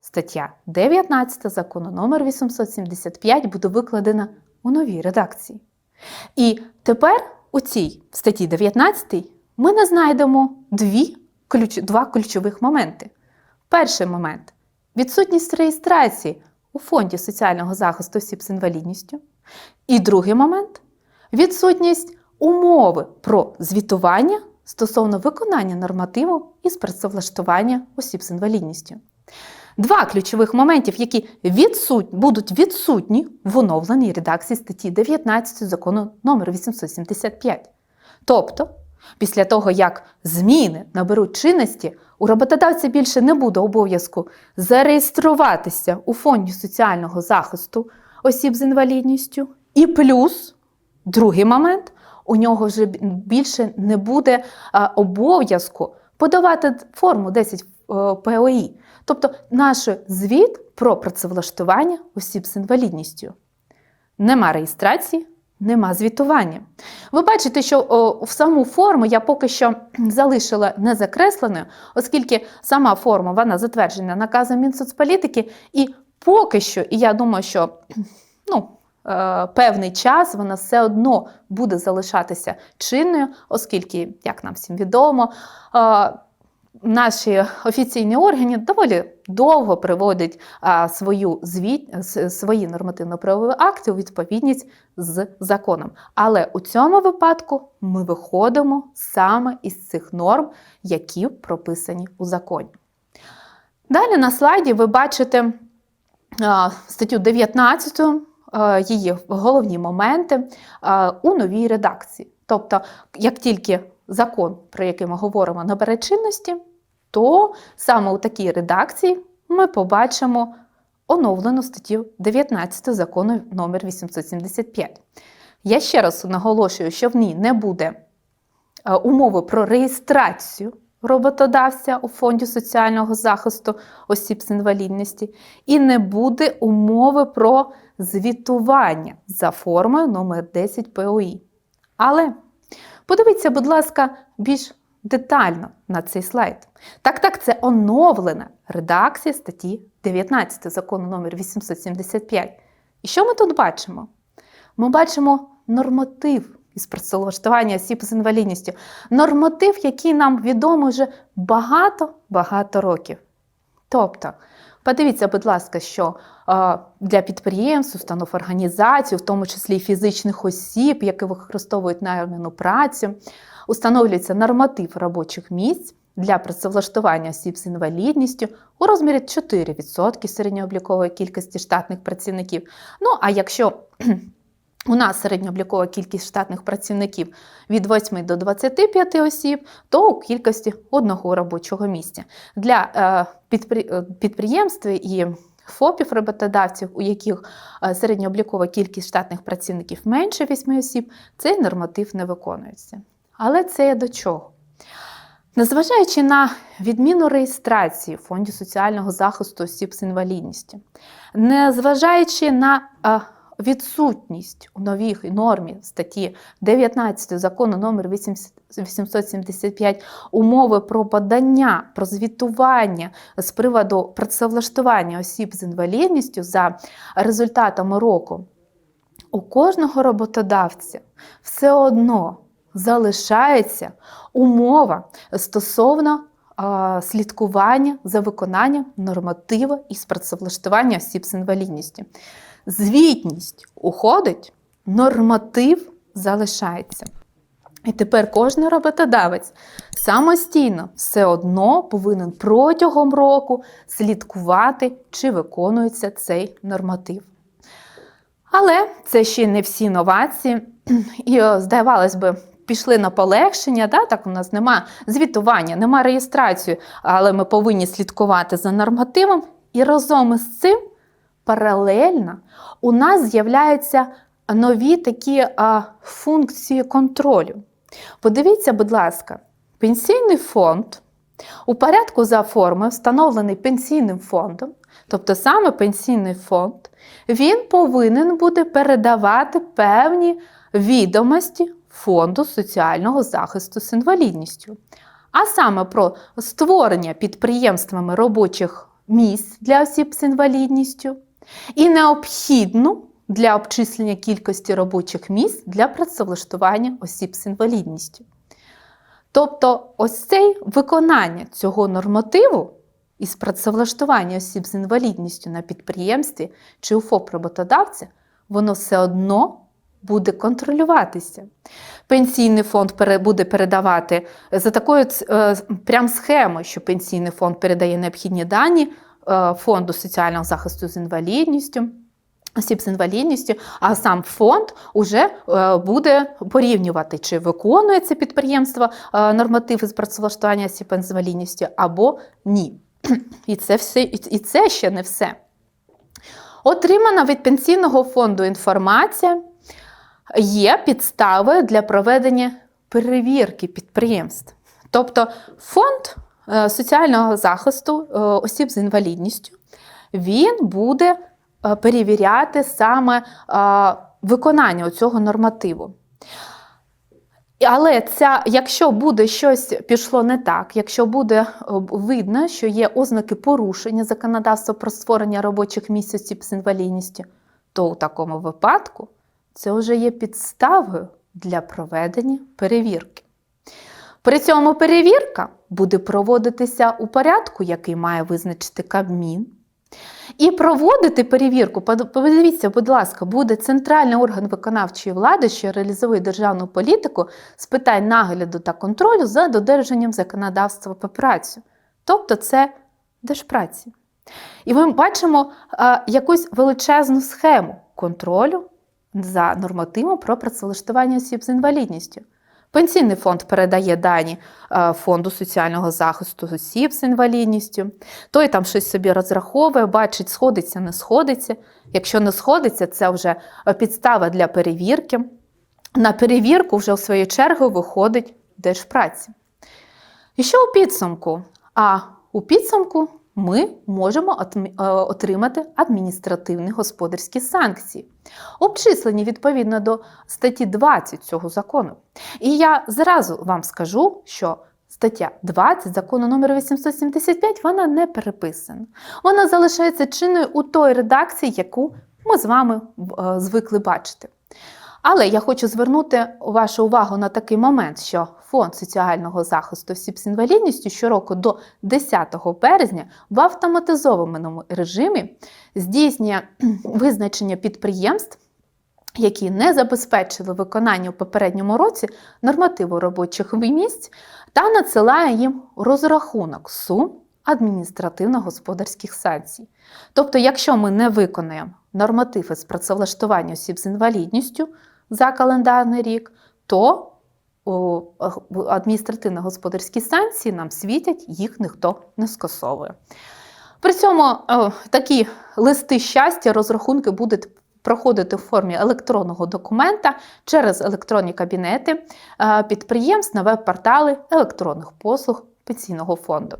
Стаття 19 закону номер 875 буде викладена у новій редакції. І тепер у цій статті 19 ми не знайдемо дві ключ, два ключових моменти. Перший момент відсутність реєстрації у Фонді соціального захисту осіб з інвалідністю. І другий момент відсутність умови про звітування стосовно виконання нормативу із працевлаштування осіб з інвалідністю. Два ключових моментів, які відсут... будуть відсутні в оновленій редакції статті 19 закону номер 875. Тобто, після того, як зміни наберуть чинності, у роботодавця більше не буде обов'язку зареєструватися у фонді соціального захисту осіб з інвалідністю. І плюс, другий момент, у нього вже більше не буде обов'язку подавати форму 10 е, ПОІ, тобто наш звіт про працевлаштування осіб з інвалідністю. Нема реєстрації, нема звітування. Ви бачите, що в саму форму я поки що залишила не закресленою, оскільки сама форма вона затверджена наказом Мінсоцполітики, і поки що, і я думаю, що ну, певний час вона все одно буде залишатися чинною, оскільки, як нам всім відомо, е, Наші офіційні органи доволі довго приводять свою звіт, свої нормативно-правові акти у відповідність з законом. Але у цьому випадку ми виходимо саме із цих норм, які прописані у законі. Далі на слайді ви бачите статтю 19, а, її головні моменти у новій редакції. Тобто, як тільки закон, про який ми говоримо, набере чинності, то саме у такій редакції ми побачимо оновлену статтю 19 закону номер 875. Я ще раз наголошую, що в ній не буде е, умови про реєстрацію роботодавця у Фонді соціального захисту осіб з інвалідності, і не буде умови про звітування за формою номер 10 ПОІ. Але подивіться, будь ласка, більш детально на цей слайд. Так, так, це оновлена редакція статті 19 закону номер 875. І що ми тут бачимо? Ми бачимо норматив із працевлаштування осіб з інвалідністю. Норматив, який нам відомий вже багато-багато років. Тобто, подивіться, будь ласка, що для підприємств, установ організацій, в тому числі фізичних осіб, які використовують найману працю, установлюється норматив робочих місць для працевлаштування осіб з інвалідністю у розмірі 4% середньооблікової кількості штатних працівників. Ну, а якщо у нас середньооблікова кількість штатних працівників від 8 до 25 осіб, то у кількості одного робочого місця. Для е, е, підприємств і ФОПів роботодавців, у яких е, середньооблікова кількість штатних працівників менше 8 осіб, цей норматив не виконується. Але це до чого? Незважаючи на відміну реєстрації в Фонді соціального захисту осіб з інвалідністю, незважаючи на відсутність у новій нормі статті 19 закону номер 875 умови про подання, про звітування з приводу працевлаштування осіб з інвалідністю за результатами року, у кожного роботодавця все одно залишається умова стосовно слідкування за виконанням нормативу із працевлаштування осіб з інвалідністю. Звітність уходить, норматив залишається. І тепер кожен роботодавець самостійно все одно повинен протягом року слідкувати, чи виконується цей норматив. Але це ще не всі новації. І, здавалось би, пішли на полегшення, да? так у нас нема звітування, нема реєстрації, але ми повинні слідкувати за нормативом. І разом із цим паралельно у нас з'являються нові такі а, функції контролю. Подивіться, будь ласка, пенсійний фонд у порядку за формою, встановлений пенсійним фондом, тобто саме пенсійний фонд, він повинен буде передавати певні відомості Фонду соціального захисту з інвалідністю, а саме про створення підприємствами робочих місць для осіб з інвалідністю і необхідну для обчислення кількості робочих місць для працевлаштування осіб з інвалідністю. Тобто, ось цей виконання цього нормативу із працевлаштування осіб з інвалідністю на підприємстві чи у ФОП роботодавця, воно все одно буде контролюватися. Пенсійний фонд буде передавати за такою е, прям схемою, що пенсійний фонд передає необхідні дані фонду соціального захисту з інвалідністю. Осіб з інвалідністю, а сам фонд уже е, буде порівнювати, чи виконує це підприємство е, нормативи з працевлаштування осіб з інвалідністю або ні. І це, все, і це ще не все. Отримана від пенсійного фонду інформація є підставою для проведення перевірки підприємств. Тобто фонд е, соціального захисту е, осіб з інвалідністю він буде е, перевіряти саме е, виконання цього нормативу. Але ця, якщо буде щось пішло не так, якщо буде е, видно, що є ознаки порушення законодавства про створення робочих місць осіб з інвалідністю, то у такому випадку це вже є підставою для проведення перевірки. При цьому перевірка буде проводитися у порядку, який має визначити Кабмін. І проводити перевірку, подивіться, будь ласка, буде центральний орган виконавчої влади, що реалізує державну політику з питань нагляду та контролю за додержанням законодавства про працю. Тобто це Держпраці. І ми бачимо е, якусь величезну схему контролю за нормативом про працевлаштування осіб з інвалідністю. Пенсійний фонд передає дані е, фонду соціального захисту осіб з інвалідністю. Той там щось собі розраховує, бачить, сходиться, не сходиться. Якщо не сходиться, це вже підстава для перевірки. На перевірку вже в свою чергу виходить Держпраці. І що у підсумку? А у підсумку ми можемо е, отримати адміністративні господарські санкції, обчислені відповідно до статті 20 цього закону. І я зразу вам скажу, що стаття 20 закону номер 875 вона не переписана. Вона залишається чинною у той редакції, яку ми з вами е, звикли бачити. Але я хочу звернути вашу увагу на такий момент, що Фонд соціального захисту осіб з інвалідністю щороку до 10 березня в автоматизованому режимі здійснює визначення підприємств, які не забезпечили виконання у попередньому році нормативу робочих місць та надсилає їм розрахунок сум адміністративно-господарських санкцій. Тобто, якщо ми не виконаємо нормативи з працевлаштування осіб з інвалідністю за календарний рік, то адміністративно-господарські санкції нам світять, їх ніхто не скасовує. При цьому такі листи щастя, розрахунки будуть проходити в формі електронного документа через електронні кабінети е, підприємств на веб-портали електронних послуг пенсійного фонду.